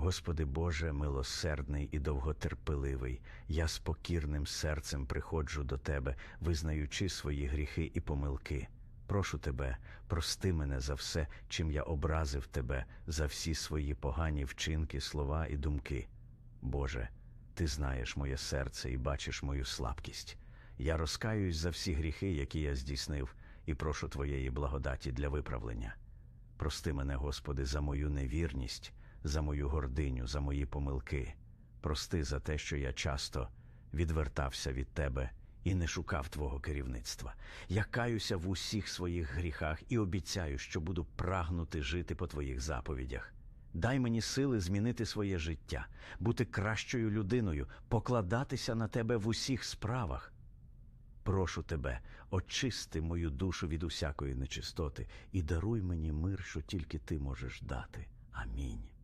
Господи Боже, милосердний і довготерпеливий, я з покірним серцем приходжу до Тебе, визнаючи свої гріхи і помилки. Прошу Тебе, прости мене за все, чим я образив Тебе, за всі свої погані вчинки, слова і думки. Боже, Ти знаєш моє серце і бачиш мою слабкість. Я розкаюсь за всі гріхи, які я здійснив, і прошу Твоєї благодаті для виправлення. Прости мене, Господи, за мою невірність, за мою гординю, за мої помилки. Прости за те, що я часто відвертався від Тебе і не шукав Твого керівництва. Я каюся в усіх своїх гріхах і обіцяю, що буду прагнути жити по Твоїх заповідях. Дай мені сили змінити своє життя, бути кращою людиною, покладатися на Тебе в усіх справах. Прошу тебе, очисти мою душу від усякої нечистоти і даруй мені мир, що тільки ти можеш дати. Амінь.